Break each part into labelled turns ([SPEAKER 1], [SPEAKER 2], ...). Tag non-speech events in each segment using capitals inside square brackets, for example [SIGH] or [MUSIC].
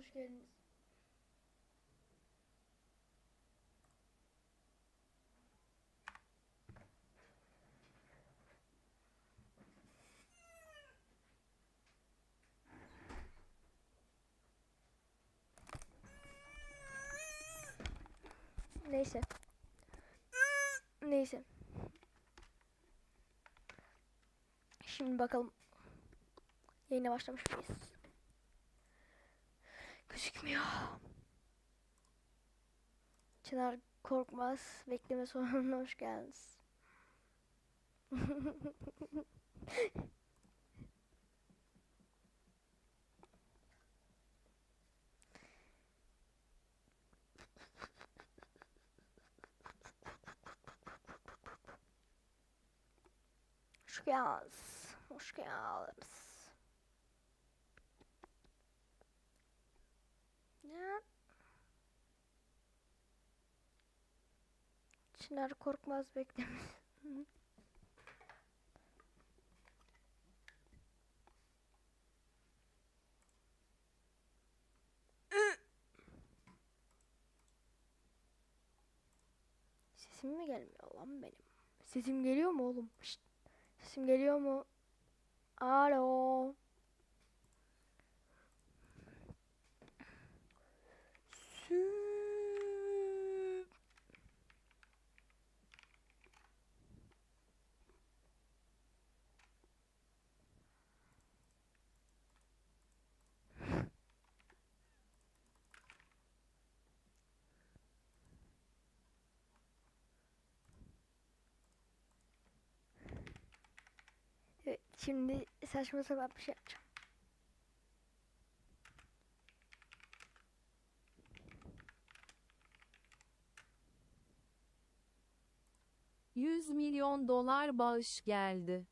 [SPEAKER 1] hoş geldiniz. Neyse. Neyse. Şimdi bakalım. Yayına başlamış mıyız? Gözükmüyor. Çınar Korkmaz bekleme sonuna hoş geldiniz. Hoş geldiniz. Hoş geldiniz. Ya. Çınar Korkmaz beklemiş. Sesim mi gelmiyor lan benim? Sesim geliyor mu oğlum? Şşt. Sesim geliyor mu? Alo. Evet, şimdi saçma sapan bir şey yapacağım.
[SPEAKER 2] Yüz milyon dolar bağış geldi.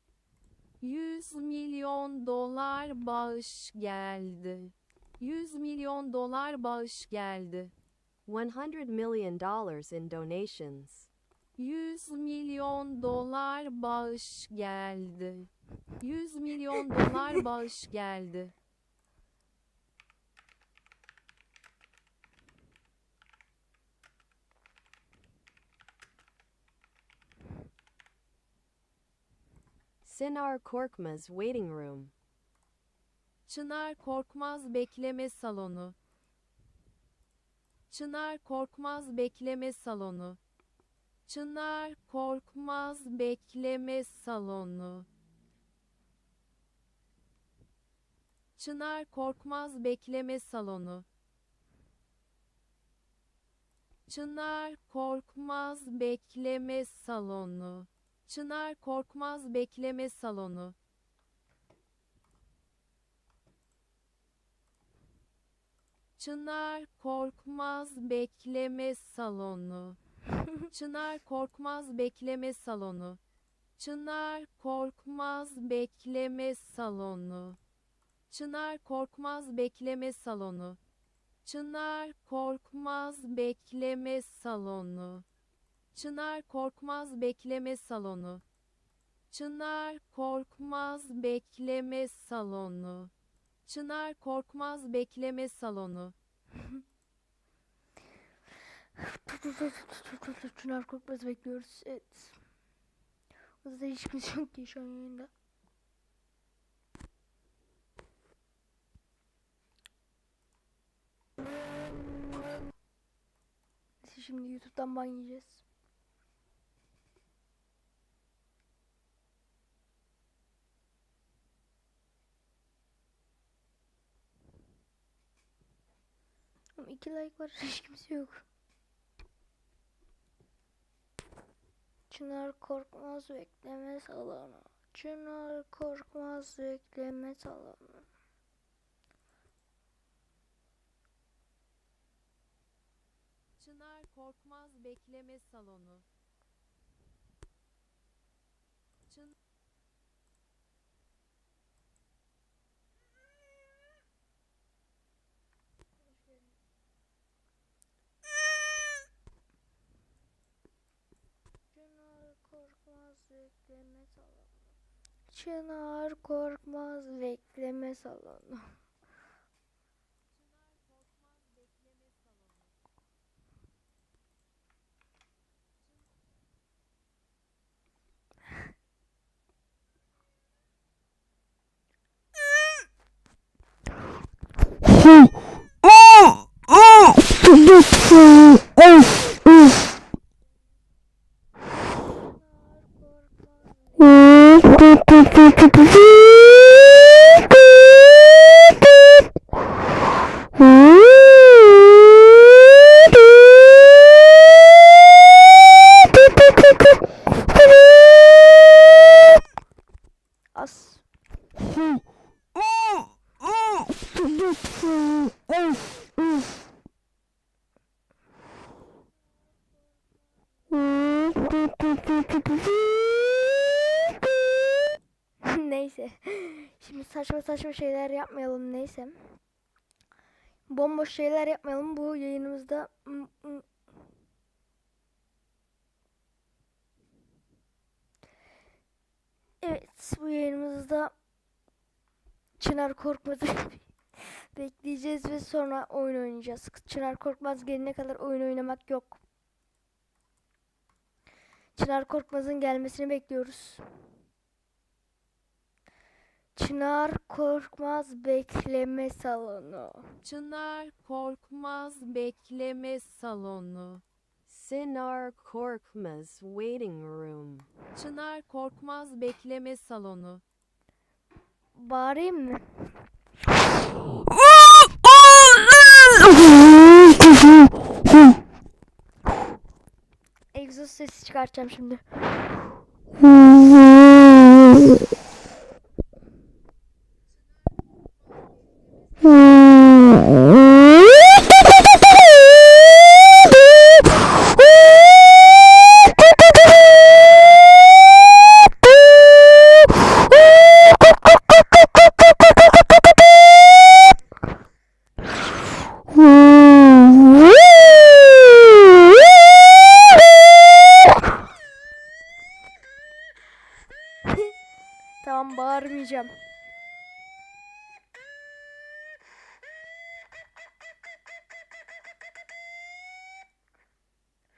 [SPEAKER 2] 100 milyon dolar bağış geldi. 100 milyon dolar bağış geldi.
[SPEAKER 3] 100 million dollars in donations.
[SPEAKER 2] 100 milyon dolar bağış geldi. 100 milyon dolar bağış geldi.
[SPEAKER 3] Sinar Korkmaz waiting room.
[SPEAKER 2] Çınar Korkmaz bekleme salonu. Çınar Korkmaz bekleme salonu. Çınar Korkmaz bekleme salonu. Çınar Korkmaz bekleme salonu. Çınar Korkmaz bekleme salonu. [LAUGHS] Çınar Korkmaz bekleme salonu. Çınar Korkmaz bekleme salonu. Çınar Korkmaz bekleme salonu. Çınar Korkmaz bekleme salonu. Çınar Korkmaz bekleme salonu. Çınar Korkmaz bekleme salonu. Çınar Korkmaz bekleme salonu. Çınar Korkmaz bekleme salonu. Çınar Korkmaz bekleme salonu.
[SPEAKER 1] Çınar Korkmaz bekliyoruz. Evet. Orada hiç kimse yok ki şu an yayında. Şimdi YouTube'dan ban yiyeceğiz. İki like var [LAUGHS] hiç kimse yok. Çınar Korkmaz bekleme salonu. Çınar Korkmaz bekleme salonu.
[SPEAKER 2] Çınar Korkmaz bekleme salonu.
[SPEAKER 1] Bekleme salonu. Çınar Korkmaz Bekleme Salonu. Oh! Neyse. Şimdi saçma saçma şeyler yapmayalım neyse. Bomboş şeyler yapmayalım bu yayınımızda. Evet bu yayınımızda Çınar Korkmaz'ı [LAUGHS] bekleyeceğiz ve sonra oyun oynayacağız. Çınar Korkmaz gelene kadar oyun oynamak yok. Çınar Korkmaz'ın gelmesini bekliyoruz. Çınar Korkmaz bekleme salonu.
[SPEAKER 2] Çınar Korkmaz bekleme salonu.
[SPEAKER 3] Sinar Korkmaz waiting room.
[SPEAKER 2] Çınar Korkmaz bekleme salonu.
[SPEAKER 1] Bağırayım mı? Egzoz sesi çıkartacağım şimdi.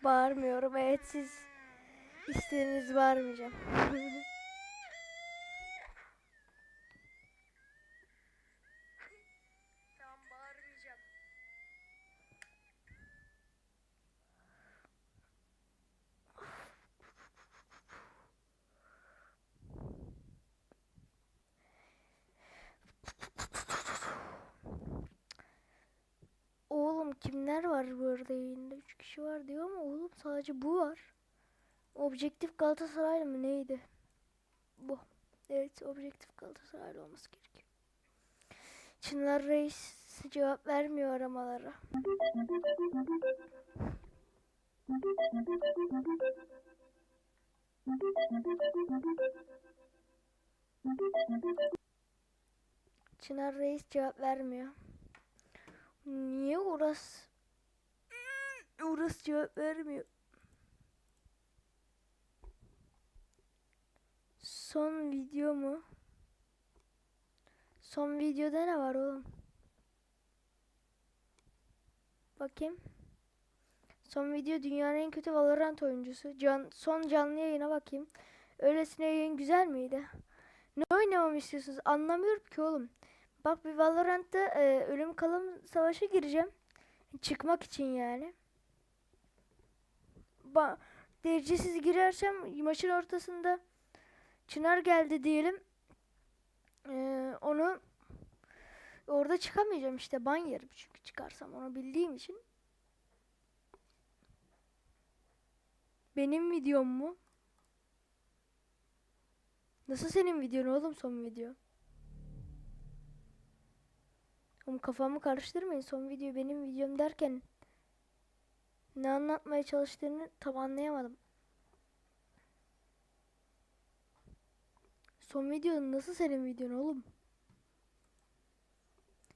[SPEAKER 1] Bağırmıyorum. Evet siz istediğiniz bağırmayacağım. [LAUGHS] tamam bağırmayacağım. Oğlum kimler var bu arada yayında? 3 kişi var diyor ama oğlum sadece bu var. Objektif Galatasaraylı mı neydi? Bu. Evet objektif Galatasaraylı olması gerekiyor. Çınar Reis cevap vermiyor aramalara. Çınar Reis cevap vermiyor. Niye Uras? Uras cevap vermiyor. Son video mu? Son videoda ne var oğlum? Bakayım. Son video dünyanın en kötü Valorant oyuncusu. Can, son canlı yayına bakayım. Öylesine yayın güzel miydi? Ne oynamamı istiyorsunuz? Anlamıyorum ki oğlum. Bak bir Valorant'ta e, ölüm kalım savaşa gireceğim. Çıkmak için yani. Ba derecesiz girersem maçın ortasında Çınar geldi diyelim. E, onu orada çıkamayacağım işte ban yerim çünkü çıkarsam onu bildiğim için. Benim videom mu? Nasıl senin videon oğlum son video? Oğlum kafamı karıştırmayın. Son video benim videom derken ne anlatmaya çalıştığını tam anlayamadım. Son video nasıl senin videon oğlum?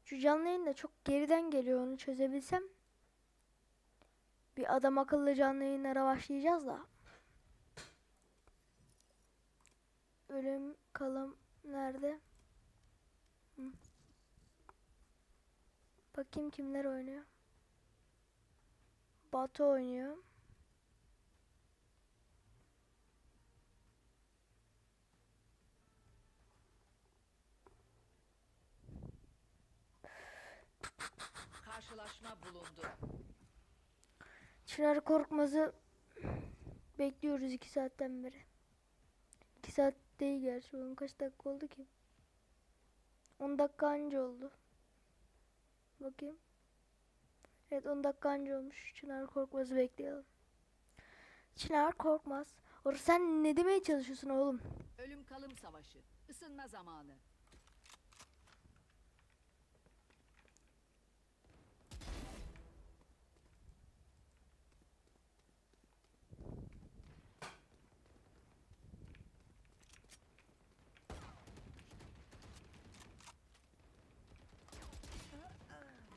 [SPEAKER 1] Şu canlı yayında çok geriden geliyor onu çözebilsem. Bir adam akıllı canlı yayınlara başlayacağız da. Ölüm kalım nerede? Hı. Bakayım kimler oynuyor. Batu oynuyor.
[SPEAKER 4] Uzaklaşma bulundu.
[SPEAKER 1] Çınar Korkmaz'ı bekliyoruz iki saatten beri. İki saat değil gerçi. Oğlum kaç dakika oldu ki? 10 dakika anca oldu. Bakayım. Evet 10 dakika anca olmuş. Çınar Korkmaz'ı bekleyelim. Çınar Korkmaz. Orası sen ne demeye çalışıyorsun oğlum?
[SPEAKER 4] Ölüm kalım savaşı. Isınma zamanı.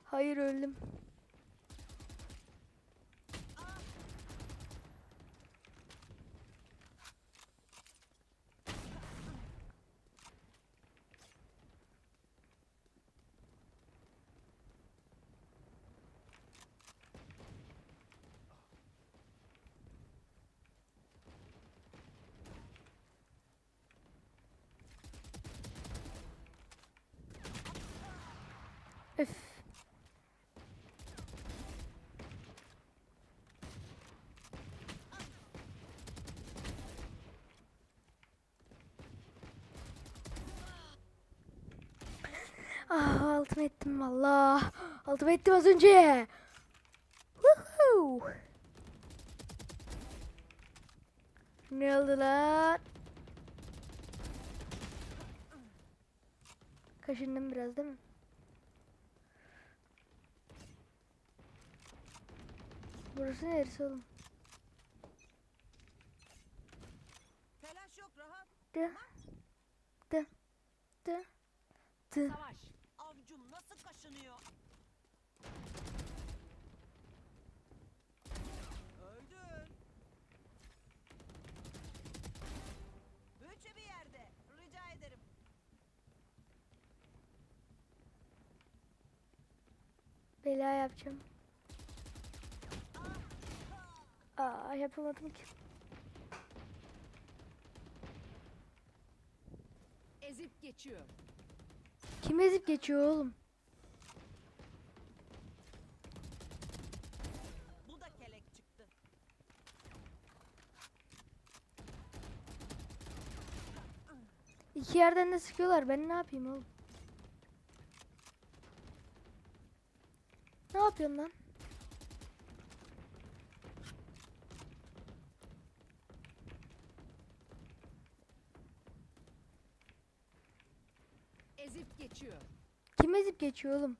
[SPEAKER 1] Hayır öldüm. Ah altımı ettim valla. Altımı ettim az önce. Woohoo. Ne oldu lan? Kaşındım biraz değil mi? Burası neresi oğlum?
[SPEAKER 4] Telaş yok rahat.
[SPEAKER 1] De. De. De. De.
[SPEAKER 4] Savaş.
[SPEAKER 1] Bela yapacağım. Aa yapamadım ki.
[SPEAKER 4] Ezip geçiyor.
[SPEAKER 1] Kim ezip geçiyor oğlum?
[SPEAKER 4] Bu da kelek çıktı.
[SPEAKER 1] İki yerden de sıkıyorlar. Ben ne yapayım oğlum? Ne yapıyorsun lan?
[SPEAKER 4] Ezip geçiyor.
[SPEAKER 1] Kim ezip geçiyor oğlum?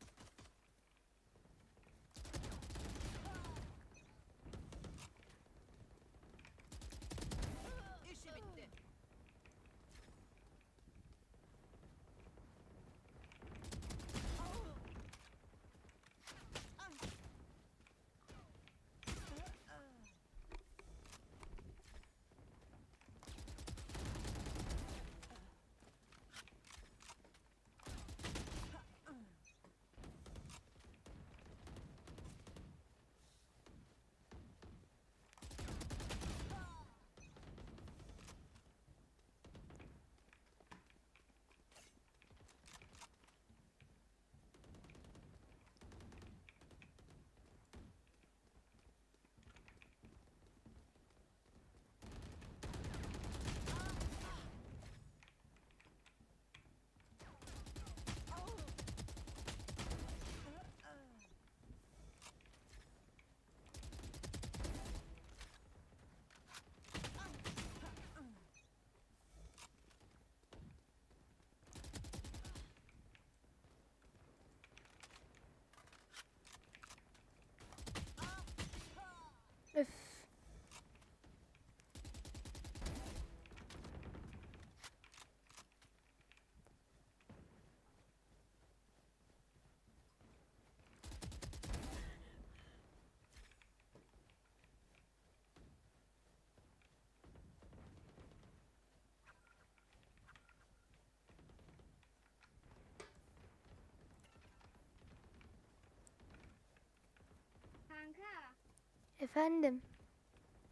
[SPEAKER 1] Efendim.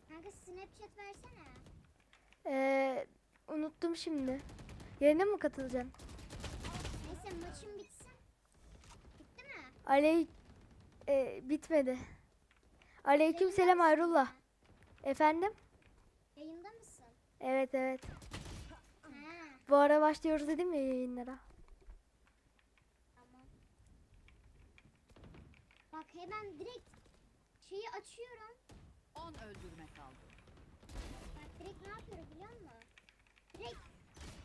[SPEAKER 5] kanka Snapchat versene.
[SPEAKER 1] Ee, unuttum şimdi. Yerine mi katılacaksın?
[SPEAKER 5] Neyse maçın bitsin. Bitti mi?
[SPEAKER 1] Aley e, bitmedi. Aleyküm selam Ayrullah. Efendim?
[SPEAKER 5] Yayında mısın?
[SPEAKER 1] Evet evet.
[SPEAKER 5] Ha,
[SPEAKER 1] Bu ara başlıyoruz dedim ya yayınlara.
[SPEAKER 5] tamam. Bak hemen direkt şeyi açıyorum.
[SPEAKER 4] 10 öldürme kaldı.
[SPEAKER 5] Bak direkt ne yapıyorum biliyor musun? Direkt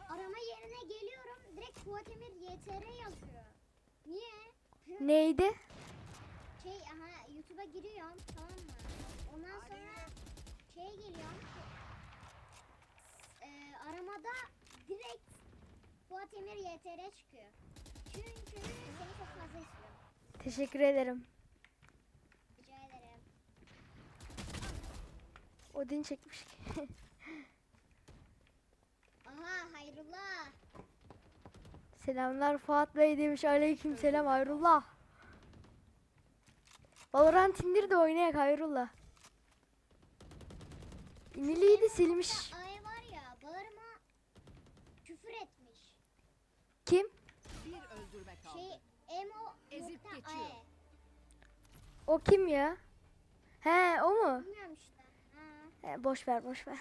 [SPEAKER 5] arama yerine geliyorum. Direkt Fuat Emir YTR yazıyor. Niye?
[SPEAKER 1] Neydi?
[SPEAKER 5] Şey aha YouTube'a giriyorum tamam mı? Ondan sonra şeye geliyorum. Eee aramada direkt Fuat Emir YTR çıkıyor. Çünkü seni çok fazla istiyorum.
[SPEAKER 1] Teşekkür ederim.
[SPEAKER 5] Rica ederim.
[SPEAKER 1] Odin çekmiş. [LAUGHS]
[SPEAKER 5] Aha hayrullah.
[SPEAKER 1] Selamlar Fuat Bey demiş. Aleyküm selam Hayrullah. Valorant indir de oynayak Hayrullah. İniliydi silmiş.
[SPEAKER 5] Ay var ya bağırma küfür etmiş.
[SPEAKER 1] Kim?
[SPEAKER 4] Bir öldürme kaldı.
[SPEAKER 5] Şey emo
[SPEAKER 4] Ezip geçiyor.
[SPEAKER 1] O kim ya? He o mu?
[SPEAKER 5] Bilmiyorum işte.
[SPEAKER 1] He, boş ver boş ver.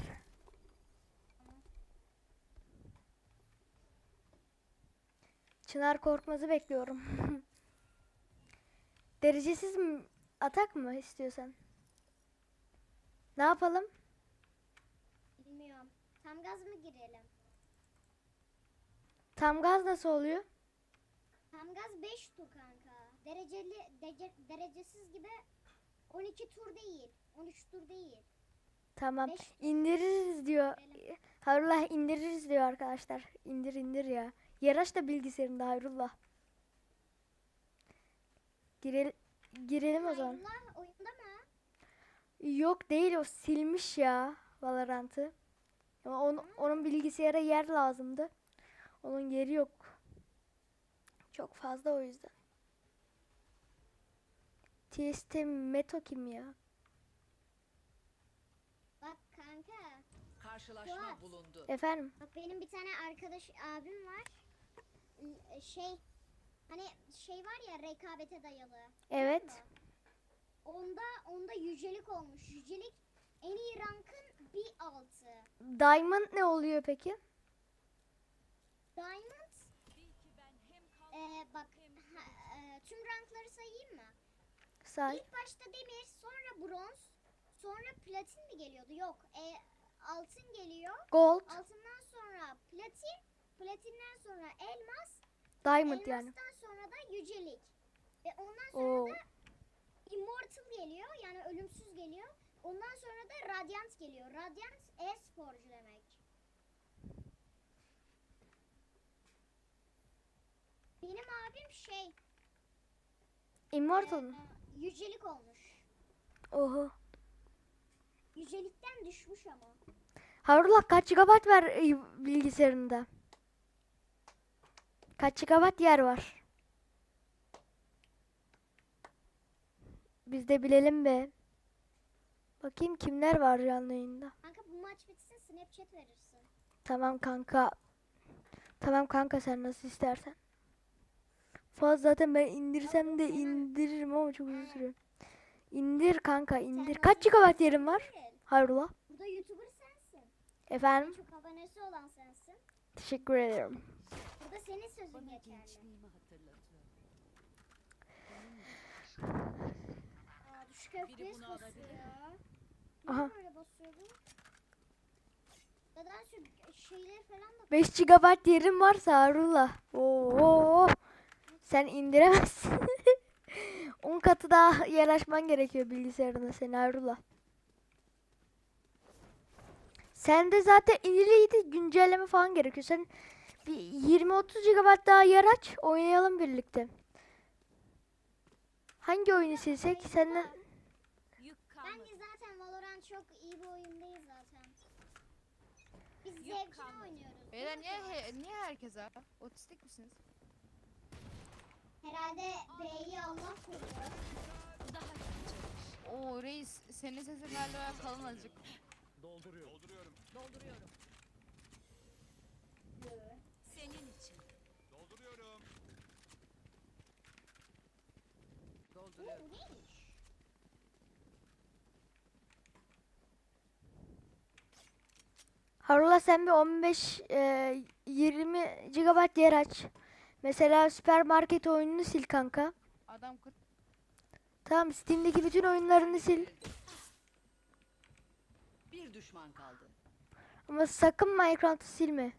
[SPEAKER 1] Çınar Korkmaz'ı bekliyorum. [LAUGHS] Derecesiz mi atak mı istiyorsan? Ne yapalım?
[SPEAKER 5] Bilmiyorum. Tam gaz mı girelim?
[SPEAKER 1] Tam gaz nasıl oluyor?
[SPEAKER 5] Tam gaz 5 tur kanka. Dereceli dece- derecesiz gibi 12 tur değil. 13 tur değil.
[SPEAKER 1] Tamam.
[SPEAKER 5] Beş.
[SPEAKER 1] indiririz diyor. Hayrullah indiririz diyor arkadaşlar. İndir indir ya. Yaraş da bilgisayarında Hayrullah. Girel girelim o zaman.
[SPEAKER 5] Hayrullah oyunda mı?
[SPEAKER 1] Yok değil o silmiş ya Valorant'ı. Ama onun, onun bilgisayara yer lazımdı. Onun yeri yok. Çok fazla o yüzden. TST Meto kim ya?
[SPEAKER 5] Bak kanka.
[SPEAKER 4] Karşılaşma
[SPEAKER 5] Fuat.
[SPEAKER 4] bulundu.
[SPEAKER 1] Efendim?
[SPEAKER 5] Bak benim bir tane arkadaş abim var. L- e, Şey hani şey var ya rekabete dayalı.
[SPEAKER 1] Evet.
[SPEAKER 5] Onda onda yücelik olmuş. Yücelik en iyi rankın bir altı.
[SPEAKER 1] Diamond ne oluyor peki?
[SPEAKER 5] Diamond Ee, bak ha- e, tüm rankları sayayım mı?
[SPEAKER 1] Say.
[SPEAKER 5] İlk başta demir, sonra bronz, sonra platin mi geliyordu? Yok. E, altın geliyor.
[SPEAKER 1] Gold,
[SPEAKER 5] Altından sonra platin, platinden sonra elmas,
[SPEAKER 1] Diamond yani.
[SPEAKER 5] elmastan sonra da yücelik. Ve ondan sonra
[SPEAKER 1] Oo.
[SPEAKER 5] da immortal geliyor. Yani ölümsüz geliyor. Ondan sonra da radiant geliyor. Radiant e-sporcu demek. Benim abim şey,
[SPEAKER 1] Immortal mı?
[SPEAKER 5] e, yücelik olmuş.
[SPEAKER 1] Oho.
[SPEAKER 5] Düşmüş ama.
[SPEAKER 1] Hayrullah kaç GB var e, bilgisayarında? Kaç GB yer var? Biz de bilelim be. Bakayım kimler var canlı yayında.
[SPEAKER 5] Kanka bu maç bitsin Snapchat verirsin.
[SPEAKER 1] Tamam kanka. Tamam kanka sen nasıl istersen. Fazla zaten ben indirsem de indiririm ama çok uzun sürüyor. İndir kanka indir. Kaç GB yerin var?
[SPEAKER 5] Değil. YouTuber sensin. En
[SPEAKER 1] Efendim?
[SPEAKER 5] çok abonesi olan sensin.
[SPEAKER 1] Teşekkür ederim.
[SPEAKER 5] Burada senin sözün geçerli. Aa, düşük FPS basıyor. Niye
[SPEAKER 1] Aha.
[SPEAKER 5] böyle basıyor bu? Neden şu şeyleri falan da
[SPEAKER 1] 5 GB yerin varsa Harullah. Oo. Sen indiremezsin. [LAUGHS] 10 katı daha yer açman gerekiyor bilgisayarına sen Harullah. Sende zaten iniliydi güncelleme falan gerekiyor. Sen bir 20-30 GB daha yer aç oynayalım birlikte. Hangi oyunu silsek senden
[SPEAKER 5] Bence zaten Valorant çok iyi bir oyun değil zaten. Biz zevkine oynuyoruz.
[SPEAKER 6] Beyler niye he, niye herkese? Otistik misiniz?
[SPEAKER 5] Herhalde B'yi Allah koruyor.
[SPEAKER 6] Oo reis senin sesin galiba kalın azıcık.
[SPEAKER 4] Dolduruyorum. Senin için. Dolduruyorum. Dolduruyorum. Dolduruyorum.
[SPEAKER 5] Bu neymiş?
[SPEAKER 1] Harula sen bir 15 e, 20 GB yer aç. Mesela süpermarket oyununu sil kanka.
[SPEAKER 6] Adam 40
[SPEAKER 1] Tamam Steam'deki bütün oyunlarını sil.
[SPEAKER 4] Bir düşman kaldı.
[SPEAKER 1] Ama sakın Minecraft'ı silme.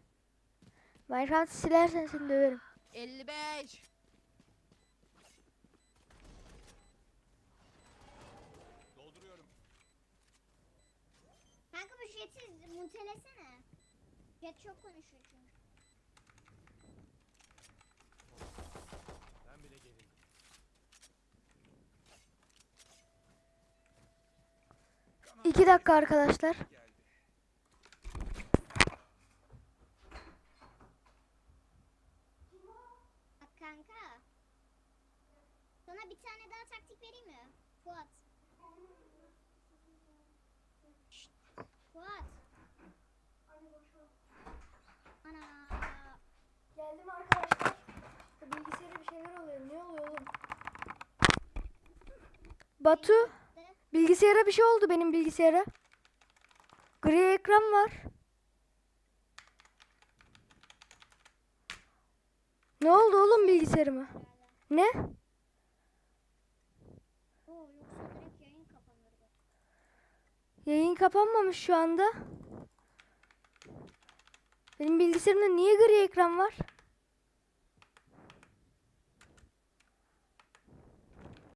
[SPEAKER 1] Minecraft'ı silersen seni döverim.
[SPEAKER 6] 55.
[SPEAKER 4] Dolduruyorum.
[SPEAKER 5] Kanka bu jeti mutelesene. Jet çok konuşuyor çünkü.
[SPEAKER 4] Ben bile gerildim.
[SPEAKER 1] İki dakika arkadaşlar.
[SPEAKER 5] Kanka. Sana bir tane daha taktik vereyim mi? Fuat. Şşt, Fuat. Ana.
[SPEAKER 1] Geldim arkadaşlar. Bilgisayara bir şeyler oluyor. Ne oluyor oğlum? Batu, bilgisayara bir şey oldu benim bilgisayara. Gri ekran var. Ne oldu oğlum bilgisayarıma? Ne? Yayın kapanmamış şu anda. Benim bilgisayarımda niye gri ekran var?